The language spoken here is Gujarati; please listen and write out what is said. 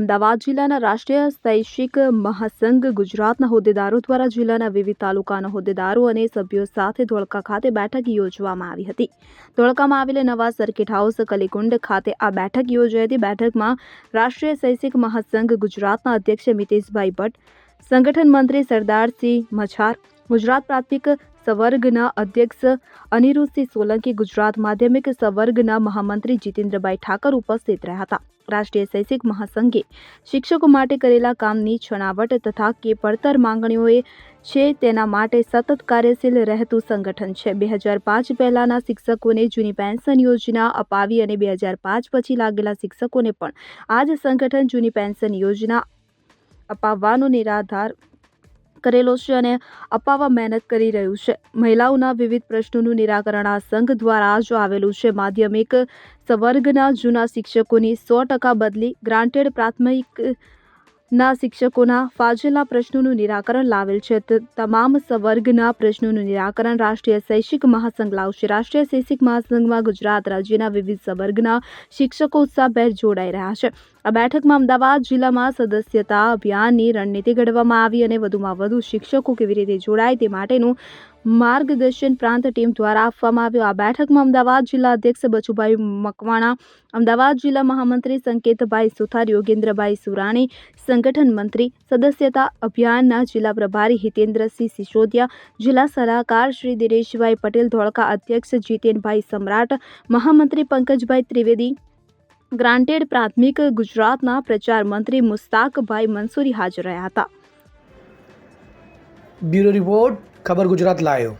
અમદાવાદ જિલ્લાના રાષ્ટ્રીય શૈક્ષિક મહાસંઘ ગુજરાતના હોદ્દેદારો દ્વારા જિલ્લાના વિવિધ તાલુકાના હોદ્દેદારો અને સભ્યો સાથે ધોળકા ખાતે બેઠક યોજવામાં આવી હતી. ધોળકામાં આવેલા નવા સર્કિટ હાઉસ કલીકુંડ ખાતે આ બેઠક યોજાઈ હતી. બેઠકમાં રાષ્ટ્રીય શૈક્ષિક મહાસંઘ ગુજરાતના અધ્યક્ષ મિતેશભાઈ ભટ્ટ, સંગઠન મંત્રી સરદારસિંહ મછાર, ગુજરાત પ્રાથમિક સવર્ગના અધ્યક્ષ અનિરુદ્ધસિંહ સોલંકી, ગુજરાત માધ્યમિક સવર્ગના મહામંત્રી જીતેન્દ્રભાઈ ઠાકર ઉપસ્થિત રહ્યા હતા. રાષ્ટ્રીય શૈક્ષિક મહાસંઘે શિક્ષકો માટે કરેલા કામની છણાવટ તથા કે પડતર માંગણીઓએ છે તેના માટે સતત કાર્યશીલ રહેતું સંગઠન છે. બે હજાર પાંચ પહેલાના શિક્ષકોને જૂની પેન્શન યોજના અપાવી અને બે હજાર પાંચ પછી લાગેલા શિક્ષકોને પણ આ જ સંગઠન જૂની પેન્શન યોજના અપાવવાનો નિરાધાર કરેલો છે અને અપાવવા મહેનત કરી રહ્યું છે. મહિલાઓના વિવિધ પ્રશ્નોનું નિરાકરણ આ સંઘ દ્વારા જ આવેલું છે. માધ્યમિક સવર્ગના જૂના શિક્ષકોની સો ટકા બદલી ગ્રાન્ટેડ પ્રાથમિક ના શિક્ષકોના ફાજલના પ્રશ્નોનું નિરાકરણ લાવેલ છે. તમામ સવર્ગના પ્રશ્નોનું નિરાકરણ રાષ્ટ્રીય શૈક્ષિક મહાસંઘ લાવશે. રાષ્ટ્રીય શૈક્ષિક મહાસંઘમાં ગુજરાત રાજ્યના વિવિધ સવર્ગના શિક્ષકો ઉત્સાહભેર જોડાઈ રહ્યા છે. આ બેઠકમાં અમદાવાદ જિલ્લામાં સદસ્યતા અભિયાનની રણનીતિ ઘડવામાં આવી અને વધુમાં વધુ શિક્ષકો કેવી રીતે જોડાય તે માટેનું માર્ગદર્શન પ્રાંત ટીમ દ્વારા આપવામાં આવ્યું. આ બેઠકમાં અમદાવાદ જિલ્લા અધ્યક્ષ બચુભાઈ મકવાણા, અમદાવાદ જિલ્લા મહામંત્રી સંકેતભાઈ સુથાર, યોગેન્દ્રભાઈ સુરાણી, સંગઠન મંત્રી સદસ્યતા અભિયાનના જિલ્લા પ્રભારી હિતેન્દ્રસિંહ સિસોદિયા, જિલ્લા સલાહકાર શ્રી દિનેશભાઈ પટેલ, ધોળકા અધ્યક્ષ જીતેનભાઈ સમ્રાટ, મહામંત્રી પંકજભાઈ ત્રિવેદી, ગ્રાન્ટેડ પ્રાથમિક ગુજરાતના પ્રચાર મંત્રી મુસ્તાકભાઈ મંસૂરી હાજર રહ્યા હતા. Bureau report. ખબર ગુજરાત લાયો.